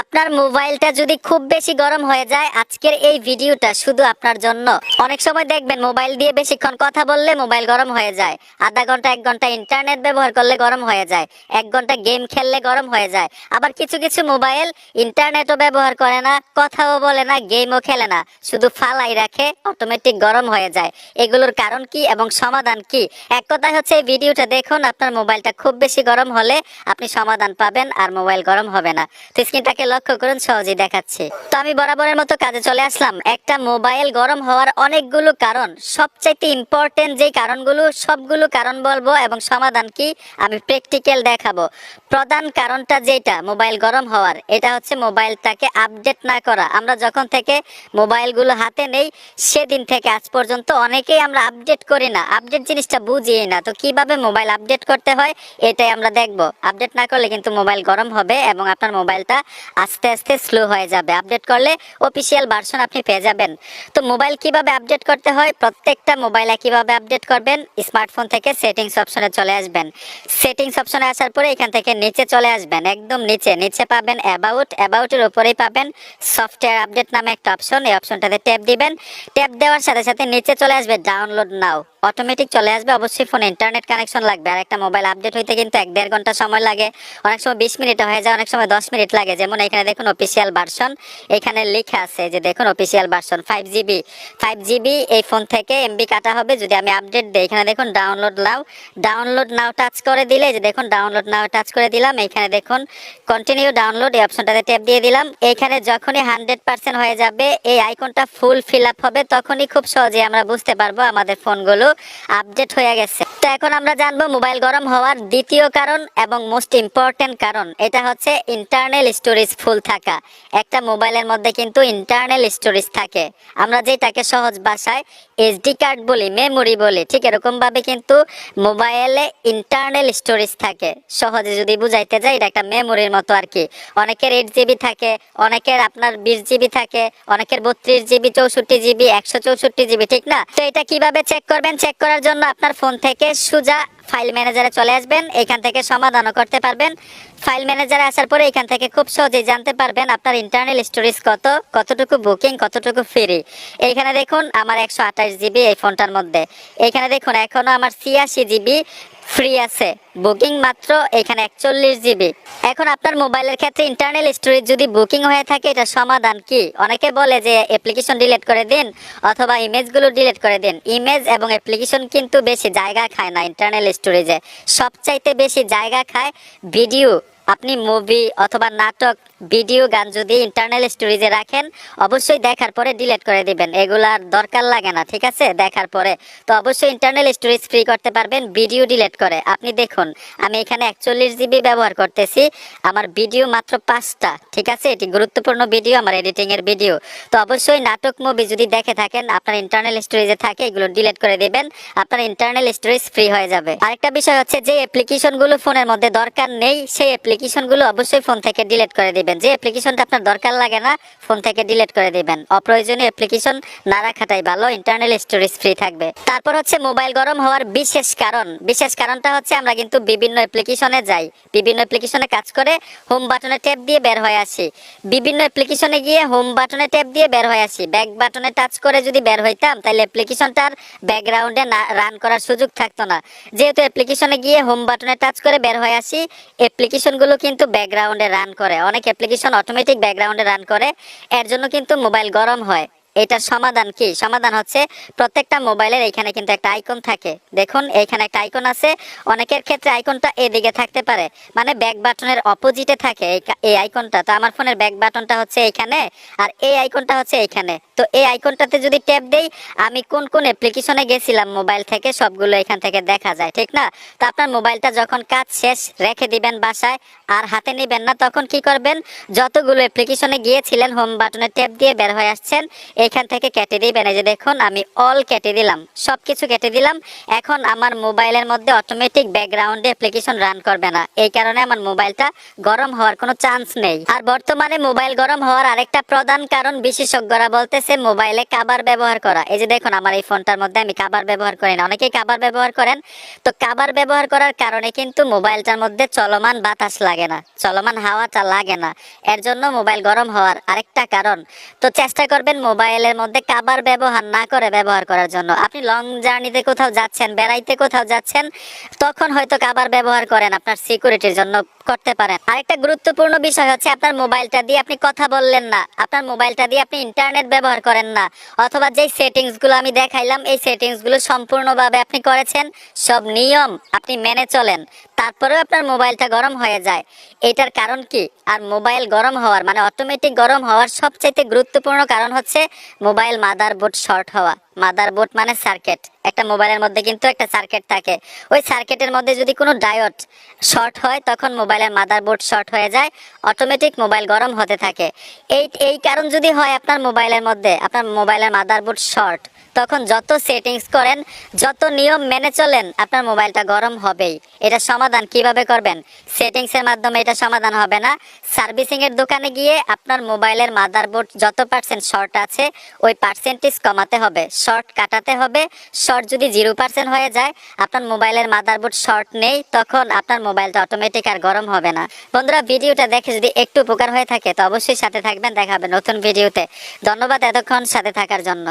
আপনার মোবাইলটা যদি খুব বেশি গরম হয়ে যায়, আজকের এই ভিডিওটা শুধু আপনার জন্য। অনেক সময় দেখবেন মোবাইল দিয়ে বেশিক্ষণ কথা বললে মোবাইল গরম হয়ে যায়। আধা ঘণ্টা, এক ঘণ্টা ইন্টারনেট ব্যবহার করলে গরম হয়ে যায়। এক ঘণ্টা গেম খেললে গরম হয়ে যায়। আবার কিছু কিছু মোবাইল ইন্টারনেটও ব্যবহার করে না, কথাও বলে না, গেমও খেলে না। শুধু ফালাই রাখে অটোমেটিক গরম হয়ে যায়। এগুলোর কারণ কি এবং সমাধান কি? এক কথা হচ্ছে এই ভিডিওটা দেখুন, আপনার মোবাইলটা খুব বেশি গরম হলে আপনি সমাধান পাবেন আর মোবাইল গরম হবে না। তো স্ক্রিনটাকে লক্ষ্য করুন, সহজেই দেখাচ্ছি। তো আমি বরাবরের মতো কাজে চলে আসলাম। একটা মোবাইল গরম হওয়ার অনেকগুলো কারণ। সবচাইতে ইম্পর্টেন্ট যে কারণগুলো, সবগুলো কারণ বলব এবং সমাধান কি আমি প্র্যাকটিক্যাল দেখাবো। প্রধান কারণটা যেটা, মোবাইল গরম হওয়ার, এটা হচ্ছে মোবাইলটাকে আপডেট না করা। আমরা যখন থেকে মোবাইলগুলো হাতে নেই, সেদিন থেকে আজ পর্যন্ত অনেকেই আমরা আপডেট করি না। আপডেট জিনিসটা বুঝিয়ে না। তো কীভাবে মোবাইল আপডেট করতে হয়, এটাই আমরা দেখব। আপডেট না করলে কিন্তু মোবাইল গরম হবে এবং আপনার মোবাইলটা আস্তে আস্তে স্লো হয়ে যাবে। আপডেট করলে অফিসিয়াল ভার্সন আপনি পেয়ে যাবেন। তো মোবাইল কীভাবে আপডেট করতে হয়? প্রত্যেকটা মোবাইলে কীভাবে আপডেট করবেন। স্মার্টফোন থেকে সেটিংস অপশনে চলে আসবেন। সেটিংস অপশনে আসার পরে এখান থেকে নিচে চলে আসবেন। একদম নিচে। নিচে পাবেন অ্যাবাউট অ্যাবাউটের উপরেই পাবেন সফটওয়্যার আপডেট নামে একটা অপশন এই অপশনটাতে ট্যাপ দিবেন। ট্যাপ দেওয়ার সাথে সাথে নিচে চলে আসবে ডাউনলোড নাও অটোমেটিক চলে আসবে। অবশ্যই ফোনে ইন্টারনেট কানেকশন লাগবে। আর একটা মোবাইল আপডেট হইতে কিন্তু এক দেড় ঘণ্টা সময় লাগে। অনেক সময় বিশ মিনিট হয়ে যায়, অনেক সময় দশ মিনিট লাগে। যেমন এখানে দেখুন অফিসিয়াল ভার্সন এখানে লেখা আছে যে দেখুন official version five GB five GB এই ফোন থেকে এমবি কাটা হবে। যদি আমি আপডেট দিই, এখানে দেখুন download now. Download now touch করে দিলে যে দেখুন ডাউনলোড নাও টাচ করে দিলাম। এখানে দেখুন কন্টিনিউ ডাউনলোড এই অপশনটাতে ট্যাপ দিয়ে দিলাম। এখানে যখনই হান্ড্রেড পার্সেন্ট হয়ে যাবে, এই আইকনটা ফুল ফিল আপ হবে, তখনই খুব সহজে আমরা বুঝতে পারব আমাদের ফোনগুলো আপডেট হয়ে গেছে। তো এখন আমরা জানব মোবাইল গরম হওয়ার দ্বিতীয় কারণ এবং মোস্ট ইম্পর্টেন্ট কারণ। এটা হচ্ছে ইন্টারনাল স্টোরেজ ফুল থাকা। একটা মোবাইলের মধ্যে কিন্তু ইন্টারনাল স্টোরেজ থাকে। আমরা যেটাকে সহজ ভাষায় এসডি কার্ড বলি মেমোরি বলি, ঠিক এরকম ভাবে কিন্তু মোবাইলে ইন্টারনাল স্টোরেজ থাকে। সহজে যদি বুঝাইতে যাই, এটা একটা মেমোরির মতো আর কি। অনেকের এইট জিবি থাকে, অনেকের আপনার বিশ জিবি থাকে, অনেকের বত্রিশ জিবি চৌষট্টি জিবি একশো চৌষট্টি জিবি ঠিক না? তো এটা কীভাবে চেক করবেন? চেক করার জন্য আপনার ফোন থেকে সুজা ফাইল ম্যানেজারে চলে আসবেন, এখান থেকে সমাধানও করতে পারবেন। ফাইল ম্যানেজারে আসার পরে এখান থেকে খুব সহজেই জানতে পারবেন আপনার ইন্টারনাল স্টোরেজ কত, কতটুকু বুকিং কতটুকু ফ্রি এইখানে দেখুন, আমার একশো আঠাশ জিবি এই ফোনটার মধ্যে। এখানে দেখুন এখনও আমার ছিয়াশি জিবি ফ্রি আছে। বুকিং মাত্র এখানে একচল্লিশ জিবি। এখন আপনার মোবাইলের ক্ষেত্রে ইন্টারনাল স্টোরেজ যদি বুকিং হয়ে থাকে, এটা সমাধান কি? অনেকে বলে যে অ্যাপ্লিকেশন ডিলেট করে দিন অথবা ইমেজগুলো ডিলেট করে দিন। ইমেজ এবং অ্যাপ্লিকেশন কিন্তু বেশি জায়গা খায় না ইন্টারনাল স্টোরেজে সবচাইতে বেশি জায়গা খায় ভিডিও আপনি মুভি অথবা নাটক ভিডিও গান যদি ইন্টারনাল স্টোরেজে রাখেন, অবশ্যই দেখার পরে ডিলিট করে দিবেন। এগুলার দরকার লাগে না, ঠিক আছে? দেখার পরে। তো অবশ্যই ইন্টারনাল স্টোরেজ ফ্রি করতে পারবেন ভিডিও ডিলিট করে। আপনি দেখুন, আমি এখানে একচল্লিশ জিবি ব্যবহার করতেছি, আমার ভিডিও মাত্র পাঁচটা, ঠিক আছে? এটি গুরুত্বপূর্ণ ভিডিও আমার এডিটিং এর ভিডিও তো অবশ্যই নাটক মুভি যদি দেখে থাকেন, আপনার ইন্টারনাল স্টোরেজে থাকে, এগুলো ডিলিট করে দিবেন, আপনার ইন্টারনাল স্টোরেজ ফ্রি হয়ে যাবে। আরেকটা বিষয় হচ্ছে, যে অ্যাপ্লিকেশনগুলো ফোনের মধ্যে দরকার নেই, সেই অ্যাপ্লিকেশন গুলো অবশ্যই ফোন থেকে ডিলিট করে দিবেন। যে অ্যাপ্লিকেশনটা আপনার দরকার লাগে না, ফোন থেকে ডিলিট করে দিবেন। অপ্রয়োজনীয় অ্যাপ্লিকেশন না রাখাটাই ভালো ইন্টারনাল স্টোরেজ ফ্রি থাকবে। তারপর হচ্ছে মোবাইল গরম হওয়ার বিশেষ কারণ। বিশেষ কারণটা হচ্ছে আমরা কিন্তু বিভিন্ন অ্যাপ্লিকেশনে যাই। বিভিন্ন অ্যাপ্লিকেশনে কাজ করে হোম বাটনে ট্যাপ দিয়ে বের হয়ে আসি। বিভিন্ন অ্যাপ্লিকেশনে গিয়ে হোম বাটনে ট্যাপ দিয়ে বের হয়ে আসি। ব্যাক বাটনে টাচ করে যদি বের হইতাম তাহলে অ্যাপ্লিকেশনটার ব্যাকগ্রাউন্ডে রান করার সুযোগ থাকতো না। যেহেতু অ্যাপ্লিকেশনে গিয়ে হোম বাটনে টাচ করে বের হয়ে আসি, অ্যাপ্লিকেশনগুলো কিন্তু ব্যাকগ্রাউন্ডে রান করে। অনেক অ্যাপ্লিকেশন অটোমেটিক ব্যাকগ্রাউন্ডে রান করে। এর জন্য কিন্তু মোবাইল গরম হয়। এটার সমাধান কি? সমাধান হচ্ছে প্রত্যেকটা মোবাইলের এখানে কিন্তু একটা আইকন থাকে। দেখুন, এখানে একটা আইকন আছে। অনেকের ক্ষেত্রে আইকনটা এদিকে থাকতে পারে। মানে ব্যাক বাটনের অপোজিটে থাকে এই আইকনটা। তো আমার ফোনের ব্যাক বাটনটা হচ্ছে এইখানে আর এই আইকনটা হচ্ছে এইখানে তো এই আইকনটাতে যদি ট্যাপ দেই, আমি কোন কোন অ্যাপ্লিকেশনে গেছিলাম মোবাইল থেকে, সবগুলো এখান থেকে দেখা যায়, ঠিক না? তো আপনার মোবাইলটা যখন কাজ শেষ, রেখে দিবেন বাসায় আর হাতে নেবেন না, তখন কি করবেন? যতগুলো অ্যাপ্লিকেশনে গিয়েছিলেন হোম বাটনে ট্যাপ দিয়ে বের হয়ে আসছেন। এখান থেকে কেটে দিবেন এই যে দেখুন, আমি অল কেটে দিলাম। সবকিছু কেটে দিলাম। এখন আমার মোবাইলের মধ্যে অটোমেটিক ব্যাকগ্রাউন্ডে অ্যাপ্লিকেশন রান করবে না। এই কারণে আমার মোবাইলটা গরম হওয়ার কোনো চান্স নেই। আর বর্তমানে মোবাইল গরম হওয়ার আরেকটা প্রধান কারণ বিশেষজ্ঞরা বলতেছে, মোবাইলে কাবার ব্যবহার করা। এই যে দেখুন, আমার এই ফোনটার মধ্যে আমি কাবার ব্যবহার করি না। অনেকেই কাবার ব্যবহার করেন। তো কাবার ব্যবহার করার কারণে কিন্তু মোবাইলটার মধ্যে চলমান বাতাস লাগে না, চলমান হাওয়াটা লাগে না। এর জন্য মোবাইল গরম হওয়ার আরেকটা কারণ। তো চেষ্টা করবেন মোবাইলের মধ্যে কাবার ব্যবহার না করে ব্যবহার করার জন্য। আপনি লং জার্নিতে কোথাও যাচ্ছেন, বেড়াইতে কোথাও যাচ্ছেন, তখন হয়তো কাবার ব্যবহার করেন, আপনার সিকিউরিটির জন্য করতে পারেন। আরেকটা গুরুত্বপূর্ণ বিষয় হচ্ছে, আপনার মোবাইলটা দিয়ে আপনি কথা বললেন না। আপনার মোবাইলটা দিয়ে আপনি ইন্টারনেট ব্যবহার করেন না। অথবা যেই সেটিংসগুলো আমি দেখাইলাম, এই সেটিংসগুলো সম্পূর্ণভাবে আপনি করেছেন। সব নিয়ম আপনি মেনে চলেন। তারপরেও আপনার মোবাইলটা গরম হয়ে যায়। এটার কারণ কি? আর মোবাইল গরম হওয়ার মানে অটোমেটিক গরম হওয়ার সবচাইতে গুরুত্বপূর্ণ কারণ হচ্ছে মোবাইল মাদার বোর্ড শর্ট হওয়া। মাদার বোর্ড মানে সার্কিট। একটা মোবাইলের মধ্যে কিন্তু একটা সার্কিট থাকে। ওই সার্কিটের মধ্যে যদি কোনো ডায়োড শর্ট হয়, তখন মোবাইলের মাদার বোর্ড শর্ট হয়ে যায়, অটোমেটিক মোবাইল গরম হতে থাকে। এই এই কারণ যদি হয় আপনার মোবাইলের মধ্যে, আপনার মোবাইলের মাদার বোর্ড শর্ট তখন যত সেটিংস করেন, যত নিয়ম মেনে চলেন, আপনার মোবাইলটা গরম হবেই। এটা সমাধান কীভাবে করবেন? সেটিংস এর মাধ্যমে এটা সমাধান হবে না। সার্ভিসিং এর দোকানে গিয়ে আপনার মোবাইলের মাদারবোর্ড যত পার্সেন্ট শর্ট আছে, ওই পার্সেন্টেজ কমাতে হবে। শর্ট কাটাতে হবে। শর্ট যদি জিরো পার্সেন্ট হয়ে যায়, আপনার মোবাইলের মাদারবোর্ড শর্ট নেই, তখন আপনার মোবাইলটা অটোমেটিক আর গরম হবে না। বন্ধুরা, ভিডিওটা দেখে যদি একটু উপকার হয়ে থাকে, তো অবশ্যই সাথে থাকবেন। দেখা নতুন ভিডিওতে। ধন্যবাদ এতক্ষণ সাথে থাকার জন্য।